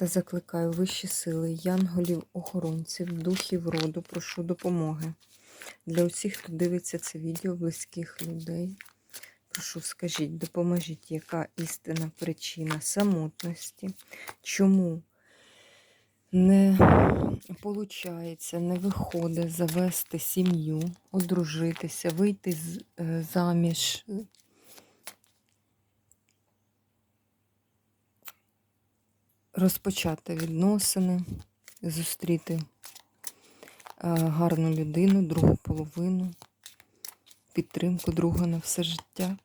Та закликаю вищі сили, янголів, охоронців, духів роду, прошу допомоги. Для усіх, хто дивиться це відео, близьких людей. Прошу, скажіть, допоможіть, яка істинна причина самотності, чому не виходить, не виходить завести сім'ю, одружитися, вийти е, заміж, розпочати відносини, зустріти е, гарну людину, другу половину, підтримку друга на все життя.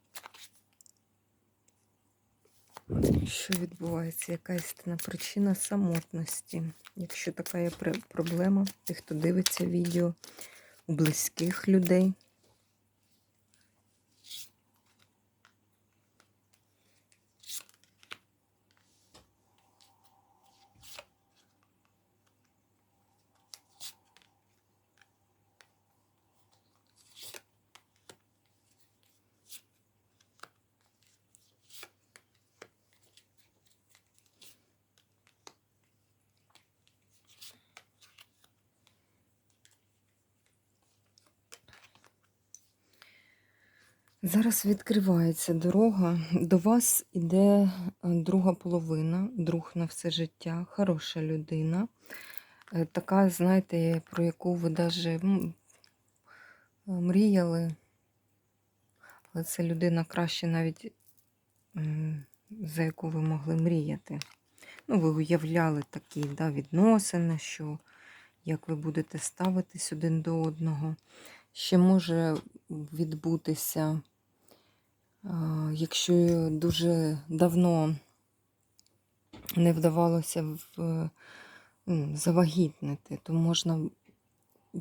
Що відбувається? Яка істинна причина самотності? Якщо така є проблема, тих, хто дивиться відео у близьких людей. Зараз відкривається дорога. До вас іде е, друга половина, друг на все життя, хороша людина. Е, Така, знаєте, про яку ви навіть мріяли. Але це людина краще навіть, за яку ви могли мріяти. Ну, ви уявляли такі да, відносини, що як ви будете ставитись один до одного. Ще може відбутися, якщо дуже давно не вдавалося в, завагітнити, то можна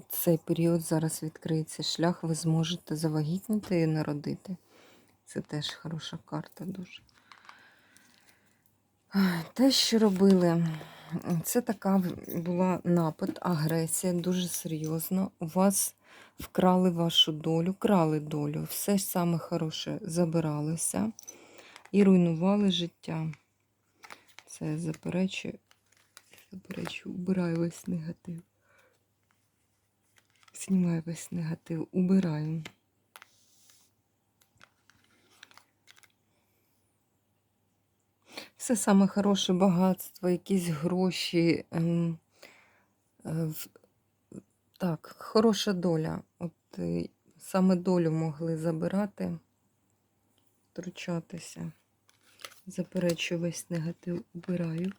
цей період зараз відкриється шлях, ви зможете завагітнити і народити. Це теж хороша карта дуже. Те, що робили, це така була напад, агресія, дуже серйозно. У вас вкрали вашу долю, крали долю, все саме хороше забиралося і руйнували життя. Це я заперечую, заперечую, убираю весь негатив. Знімаю весь негатив, убираю. Все саме хороше багатство, якісь гроші. ем, е, Так, хороша доля. От е, саме долю могли забирати, втручатися. Заперечую весь негатив, убираю.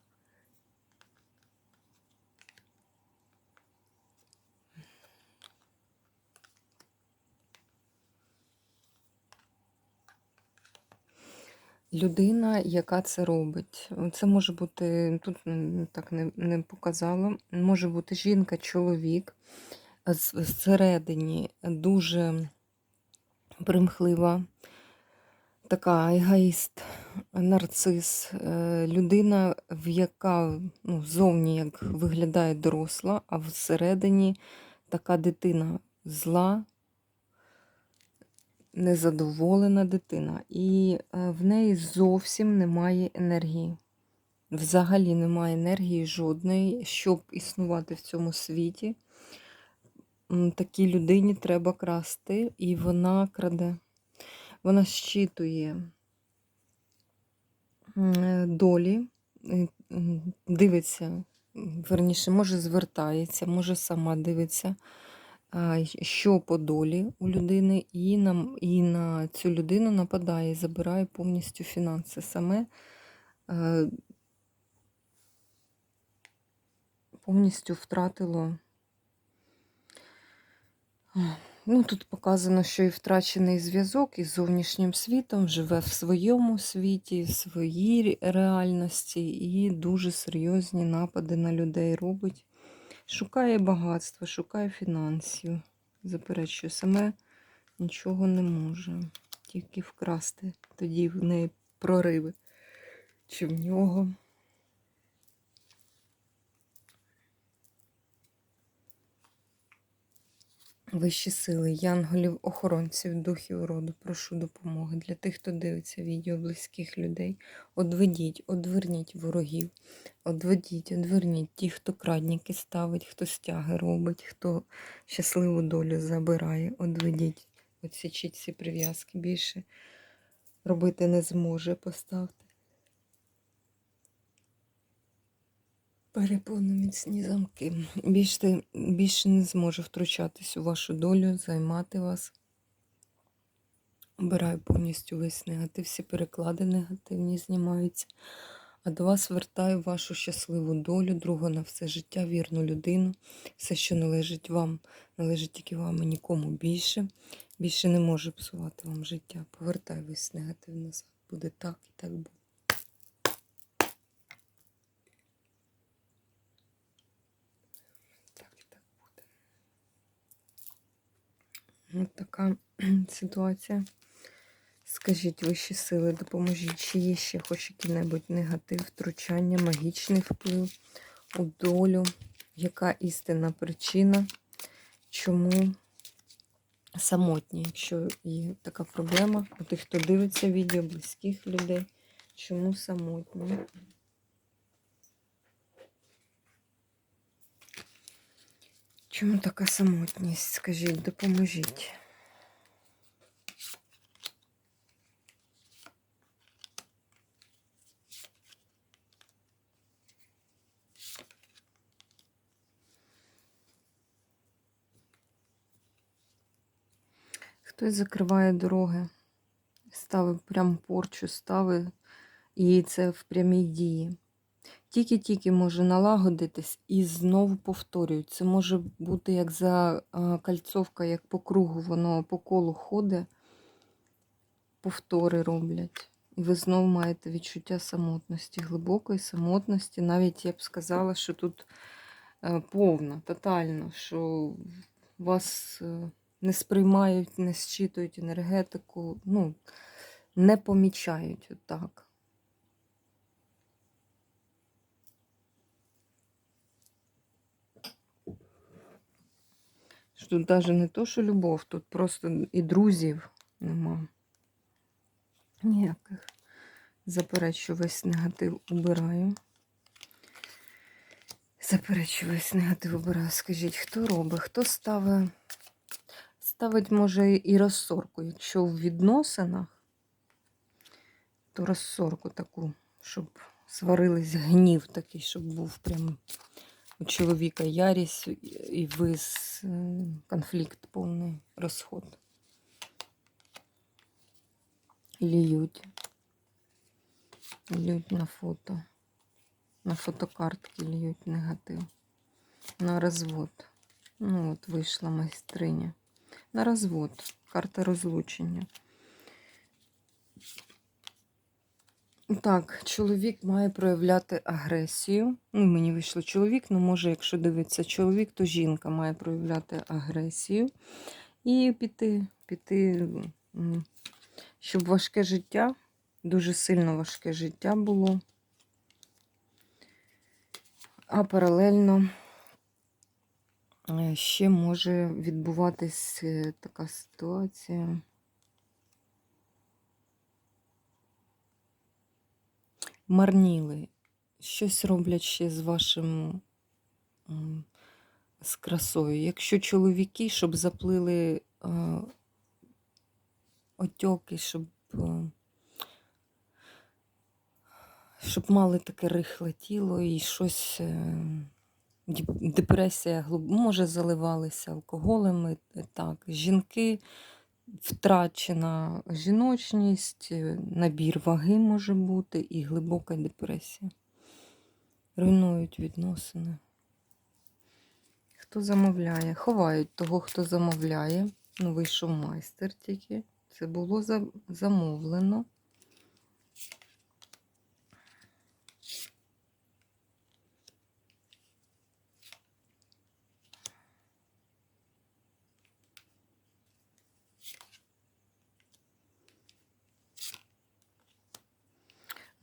Людина, яка це робить. Це може бути, тут так не, не показала, може бути жінка, чоловік а з- зсередині дуже примхлива, така егоїст, нарцис, е, людина, в яка ну, зовні як виглядає доросла, а всередині така дитина зла, незадоволена дитина. І е, в неї зовсім немає енергії. Взагалі немає енергії жодної, щоб існувати в цьому світі. Такій людині треба красти, і вона краде. Вона щитує е, долі, е, дивиться, верніше, може звертається, може сама дивиться, що по долі у людини, і на, і на цю людину нападає, забирає повністю фінанси. Саме е, повністю втратило Ну, тут показано, що і втрачений зв'язок із зовнішнім світом, живе в своєму світі, в своїй реальності і дуже серйозні напади на людей робить. Шукає багатства, шукає фінансів. Заперечує, саме нічого не може. Тільки вкрасти. Тоді в неї прориви. Чи в нього. Вищі сили, янголів, охоронців, духів роду, прошу допомоги для тих, хто дивиться відео близьких людей. Одведіть, одверніть ворогів, одведіть, одверніть ті, хто крадніки ставить, хто стяги робить, хто щасливу долю забирає. Одведіть, отсічіть ці прив'язки. Більше робити не зможе, поставте. Переповно міцні замки. Більше, більше не зможе втручатись у вашу долю, займати вас. Обираю повністю весь негатив, всі переклади негативні знімаються. А до вас вертаю вашу щасливу долю, другу на все життя, вірну людину. Все, що належить вам, належить тільки вам і нікому більше. Більше не може псувати вам життя. Повертай весь негатив назад. Буде так і так буде. Так і так буде. Ось така ситуація. Скажіть вищі сили, допоможіть, чи є ще хоч який-небудь негатив, втручання, магічний вплив у долю, яка істинна причина, чому самотні, якщо є така проблема у тих, хто дивиться відео, близьких людей, чому самотні? Чому така самотність? Скажіть, допоможіть. Хтось закриває дороги, ставив прям порчу, ставив, і це в прямій дії. Тільки-тільки може налагодитись і знову повторюють. Це може бути як за а, кальцовка, як по кругу, воно по колу ходить, повтори роблять. І ви знову маєте відчуття самотності, глибокої самотності. Навіть я б сказала, що тут е, повна, тотально, що вас е, не сприймають, не зчитують енергетику, ну, не помічають отак. Що Тут навіть не то, що любов, тут просто і друзів нема. Ніяких. Заперечу весь негатив убираю. Заперечу весь негатив убираю. Скажіть, хто робить, хто ставить, ставить, може, і розсорку. Якщо в відносинах, то розсорку таку, щоб сварились гнів такий, щоб був прям у чоловіка ярість і вис е, конфлікт повний розход. Льють. Льють на фото. На фотокартки льють негатив. На розвод. Ну, от вийшла майстриня. На розвод. Карта розлучення. Так, чоловік має проявляти агресію. Ну, мені вийшло чоловік, ну може, якщо дивиться чоловік, то жінка має проявляти агресію і піти, піти, щоб важке життя, дуже сильно важке життя було. А паралельно е, ще може відбуватись е, така ситуація. Марніли, щось роблять ще з вашим з красою. Якщо чоловіки, щоб заплили е, отьоки, щоб е, щоб мали таке рихле тіло і щось, е, депресія, може, заливалися алкоголем. і Так, жінки втрачена жіночність, е, набір ваги може бути і глибока депресія. Руйнують відносини. Хто замовляє? Ховають того, хто замовляє. Ну, вийшов майстер тільки. Це було замовлено.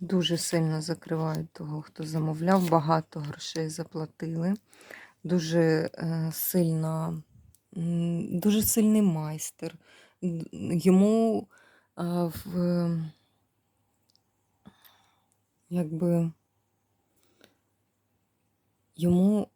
Дуже сильно закривають того, хто замовляв, багато грошей заплатили. Дуже е, сильна, дуже сильний майстер. Йому е, в якби йому,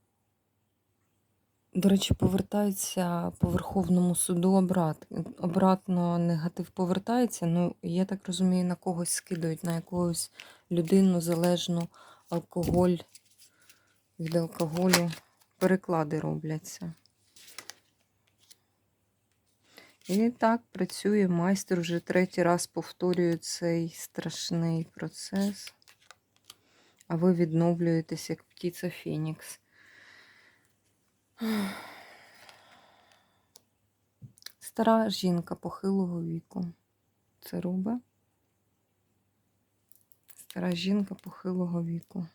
до речі, повертається по Верховному суду обрат, обратно негатив повертається. Ну, я так розумію, на когось скидають, на якусь людину залежну алкоголь від алкоголю. Переклади робляться. І так працює майстер вже третій раз повторює цей страшний процес. А ви відновлюєтесь як птиця Фенікс. Стара жінка похилого віку. Це робить. Стара жінка похилого віку.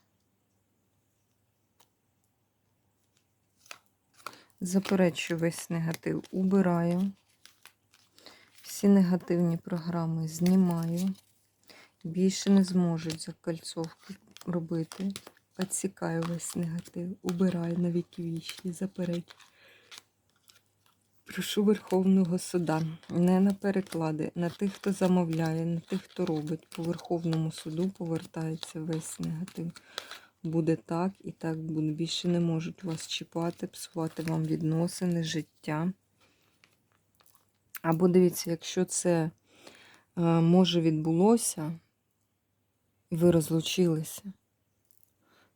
Заперечую весь негатив. Убираю. Всі негативні програми знімаю. Більше не зможуть закольцовки робити. Підсікаю весь негатив. Убираю на віки вічні. Заперечую. Прошу Верховного суда не на переклади, на тих, хто замовляє, на тих, хто робить. По Верховному суду повертається весь негатив. Буде так і так буде. Більше не можуть вас чіпати, псувати вам відносини, життя. Або дивіться, якщо це е, може відбулося, і ви розлучилися.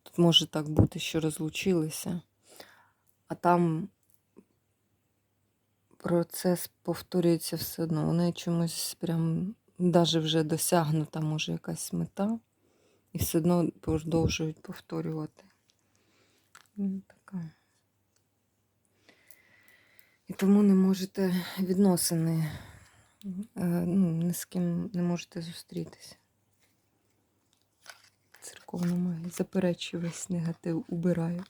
Тут може так бути, що розлучилися, а там процес повторюється все одно. Вони чомусь прям, навіть вже досягнута може якась мета, і все одно продовжують повторювати. Ну, Така. І тому не можете відносини, е, ну, ні з ким не можете зустрітися. Церковна магія. Заперечую весь негатив, убираю.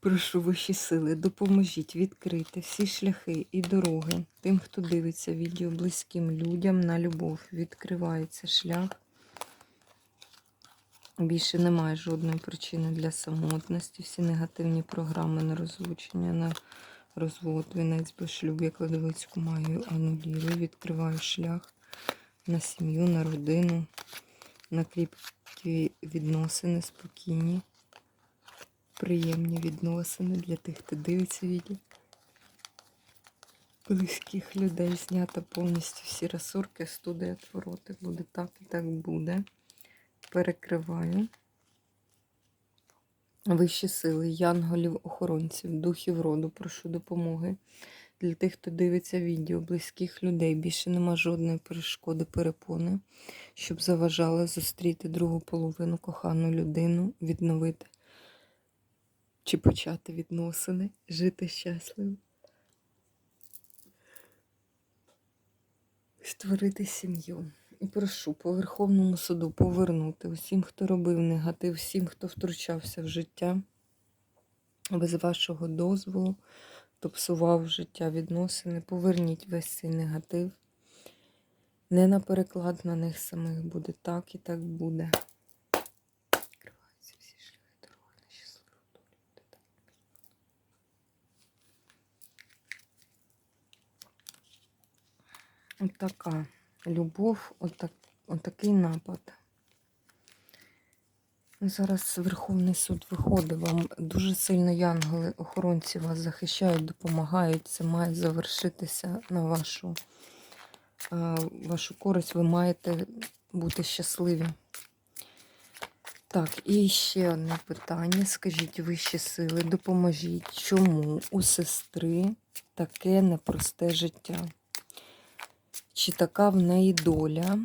Прошу вищі сили, допоможіть відкрити всі шляхи і дороги тим, хто дивиться відео близьким людям на любов. Відкривається шлях. Більше немає жодної причини для самотності. Всі негативні програми на розлучення, на розвод, вінець без шлюб, я кладовицьку магію анулірую, відкриваю шлях на сім'ю, на родину, на кріпкі відносини, спокійні, приємні відносини для тих, хто дивиться відео. Близьких людей знято повністю всі розсорки, студія твороти. Буде так і так буде. Перекриваю. Вищі сили, янголів, охоронців, духів роду, прошу допомоги. Для тих, хто дивиться відео, близьких людей, більше нема жодної перешкоди, перепони, щоб заважали зустріти другу половину, кохану людину, відновити чи почати відносини, жити щасливо. Створити сім'ю. І прошу по Верховному суду повернути усім, хто робив негатив, всім, хто втручався в життя, без вашого дозволу, хто псував життя відносини, поверніть весь цей негатив. Не на переклад на них самих буде так і так буде. Отака любов, отак, отакий напад. Зараз Верховний суд виходить, вам дуже сильно янголи, охоронці вас захищають, допомагають. Це має завершитися на вашу, е, вашу користь. Ви маєте бути щасливі. Так, і ще одне питання. Скажіть вищі сили, допоможіть, чому у сестри таке непросте життя? Чи така в неї доля?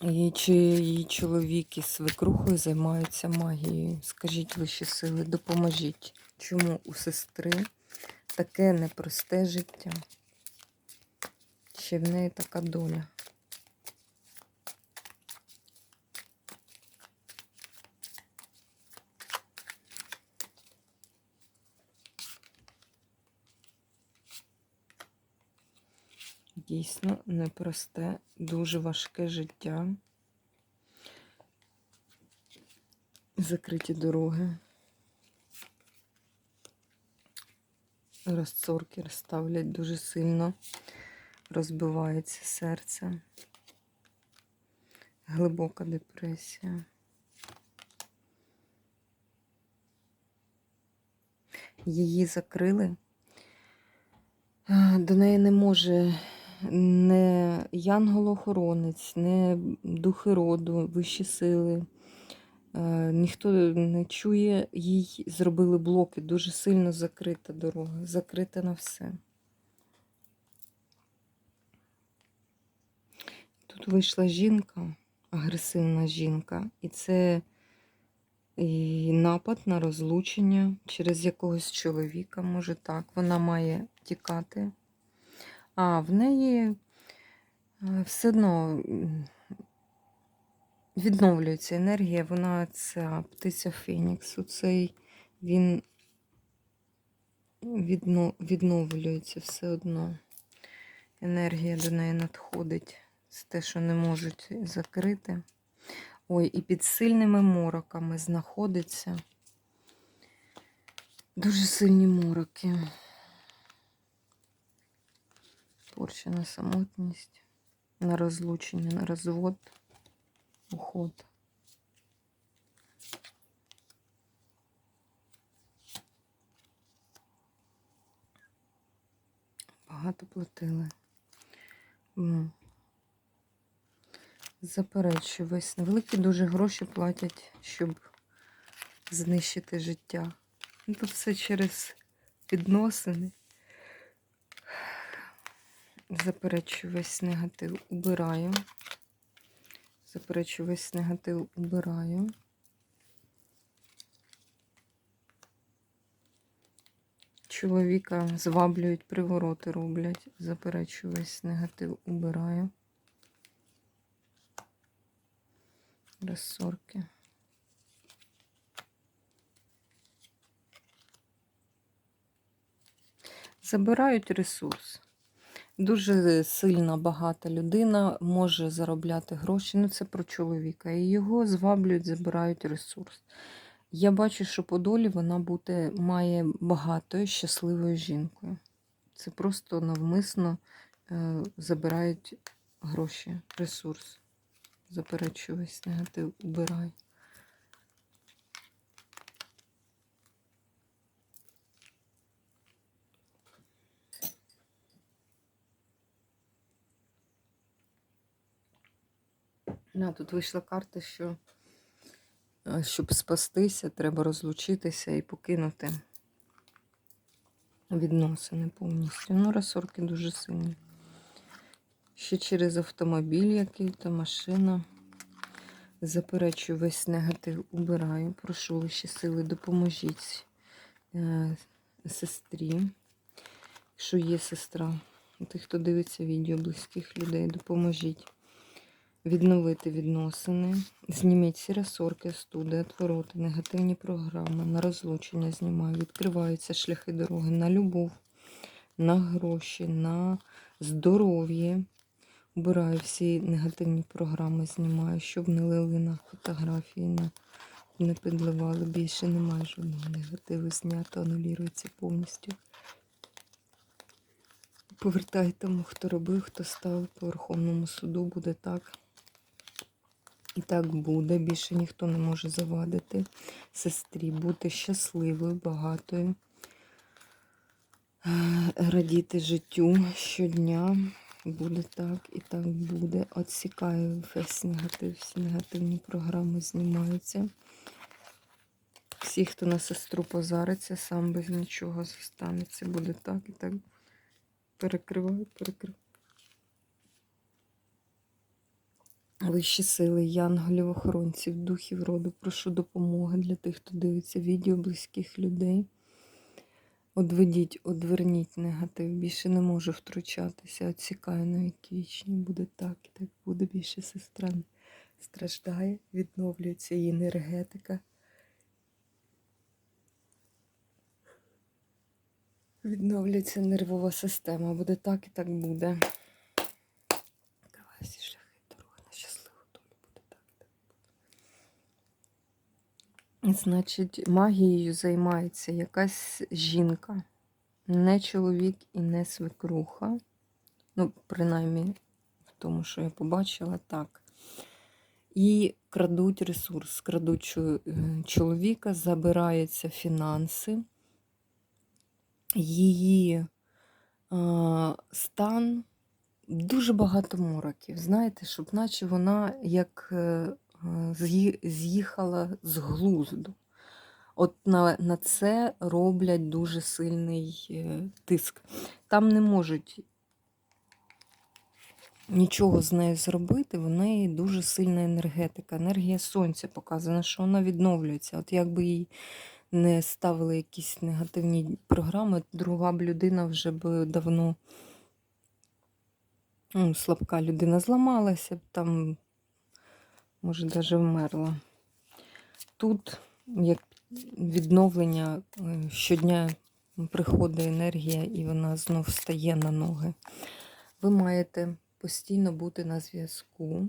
І чи її чоловік із свекрухою займаються магією? Скажіть вищі сили, допоможіть. Чому у сестри таке непросте життя. Ще в неї така доля. Дійсно непросте, дуже важке життя. Закриті дороги. Розцорки розставлять дуже сильно, розбивається серце. Глибока депресія. Її закрили. До неї не може не янгол-охоронець, не духи роду, вищі сили. Е, Ніхто не чує, їй зробили блоки, дуже сильно закрита дорога, закрита на все. Тут вийшла жінка, агресивна жінка, і це і напад на розлучення через якогось чоловіка, може так. Вона має тікати. А в неї е, все одно відновлюється енергія, вона ця птиця Феніксу. Цей він відно, відновлюється все одно. Енергія до неї надходить. Це те, що не можуть закрити. Ой, і під сильними мороками знаходиться. Дуже сильні мороки. Порча на самотність, на розлучення, на розвод, уход. Багато платили. М. Заперечую весь великі дуже гроші платять, щоб знищити життя. Ну, Тут все через відносини. Заперечую весь негатив, убираю. Заперечую весь негатив, убираю. Чоловіка зваблюють, привороти роблять. Заперечую весь негатив, убираю. Розсорки. Забирають ресурс. Дуже сильна багата людина може заробляти гроші. Ну, це про чоловіка. І його зваблюють, забирають ресурс. Я бачу, що по долі вона буде, має багатою, щасливою жінкою. Це просто навмисно е, забирають гроші, ресурс. Заперечую весь негатив, убирай. Да, тут вийшла карта, що е, щоб спастися, треба розлучитися і покинути відносини повністю. Ну, розсорки дуже сильні. Ще через автомобіль який-то, машина. Заперечую весь негатив, убираю. Прошу вищі сили, допоможіть е, сестрі. Якщо є сестра, тих, хто дивиться відео близьких людей, допоможіть відновити відносини. Зніміть всі розсорки, студи, отвороти, негативні програми, на розлучення знімаю. Відкриваються шляхи дороги на любов, на гроші, на здоров'я. Убираю всі негативні програми, знімаю, щоб не лили на фотографії, на, не підливали. Більше немає жодного негативу. Знято, анулюється повністю. Повертай тому, хто робив, хто став по Верховному суду, буде так. І так буде. Більше ніхто не може завадити сестрі, бути щасливою, багатою, е, радіти життю щодня. Буде так і так буде. Отсікаю весь негатив, всі негативні програми знімаються. Всі, хто на сестру позариться, сам без нічого зостанеться. Буде так і так. Перекриваю, перекриваю. Вищі сили, янголів, охоронців, духів роду, прошу допомоги для тих, хто дивиться відео близьких людей. Одведіть, одверніть негатив. Більше не можу втручатися. Отсікаю навіть вічні. Буде так і так буде. Більше сестра страждає, відновлюється її енергетика. Відновлюється нервова система. Буде так і так буде. Давай всі шляхи дороги на щасливу долю. Буде так і так буде. Значить, магією займається якась жінка, не чоловік і не свекруха. Ну, принаймні, в тому, що я побачила, так. І крадуть ресурс, крадуть е, чоловіка, забираються фінанси. Її а, стан дуже багато мороків. Знаєте, щоб наче вона як е, е, з'їхала з глузду. От на, на це роблять дуже сильний е, тиск. Там не можуть нічого з нею зробити, в неї дуже сильна енергетика. Енергія сонця показана, що вона відновлюється. От якби їй не ставили якісь негативні програми, друга б людина вже б давно ну, слабка людина зламалася б, там, може, навіть вмерла. Тут як відновлення е, щодня приходить енергія і вона знов стає на ноги. Ви маєте постійно бути на зв'язку,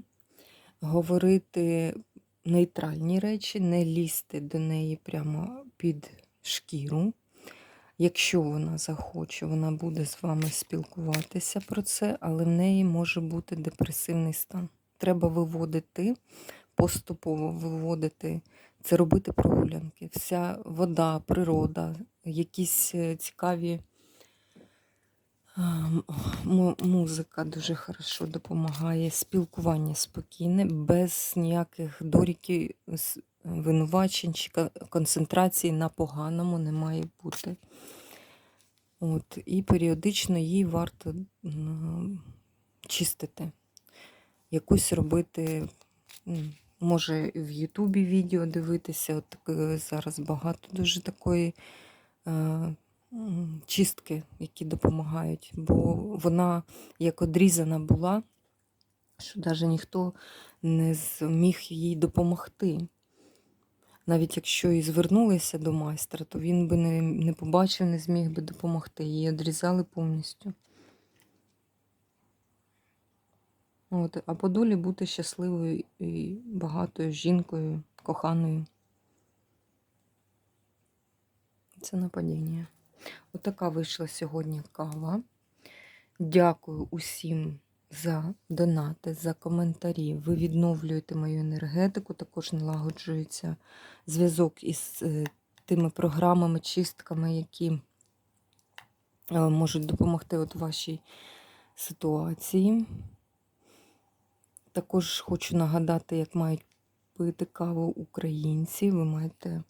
говорити нейтральні речі, не лізти до неї прямо під шкіру. Якщо вона захоче, вона буде з вами спілкуватися про це, але в неї може бути депресивний стан. Треба виводити, поступово виводити, це робити прогулянки. Вся вода, природа, якісь е, цікаві а, м- му- музика дуже хорошо допомагає, спілкування спокійне, без ніяких доріків, винувачень чи концентрації на поганому не має бути. От, і періодично їй варто чистити, якусь робити, може в Ютубі відео дивитися. От зараз багато дуже такої е, чистки, які допомагають, бо вона як одрізана була, що навіть ніхто не зміг їй допомогти. Навіть якщо і звернулися до майстра, то він би не, не побачив, не зміг би допомогти. Її одрізали повністю. От, а по долі бути щасливою і багатою жінкою, коханою. Це нападіння. Отака вийшла сьогодні кава. Дякую усім за донати, за коментарі. Ви відновлюєте мою енергетику, також налагоджується зв'язок із е, тими програмами, чистками, які е, можуть допомогти от вашій ситуації. Також хочу нагадати, як мають пити каву українці. Ви маєте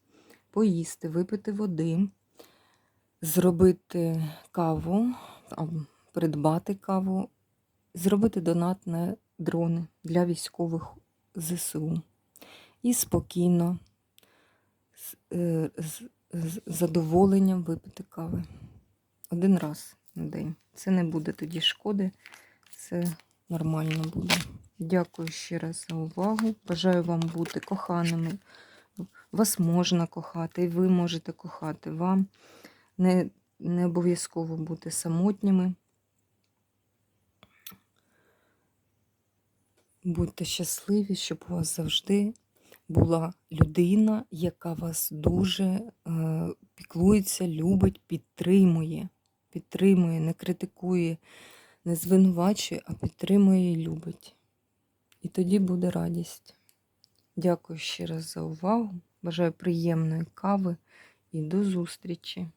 поїсти, випити води, зробити каву, придбати каву, зробити донат на дрони для військових ЗСУ. І спокійно, е, з задоволенням випити кави. Один раз на день. Це не буде тоді шкоди, це нормально буде. Дякую ще раз за увагу. Бажаю вам бути коханими. Вас можна кохати, і ви можете кохати. Вам не, не обов'язково бути самотніми. Будьте щасливі, щоб у вас завжди була людина, яка вас дуже е, піклується, любить, підтримує. Підтримує, не критикує, не звинувачує, а підтримує і любить. І тоді буде радість. Дякую ще раз за увагу. Бажаю приємної кави і до зустрічі!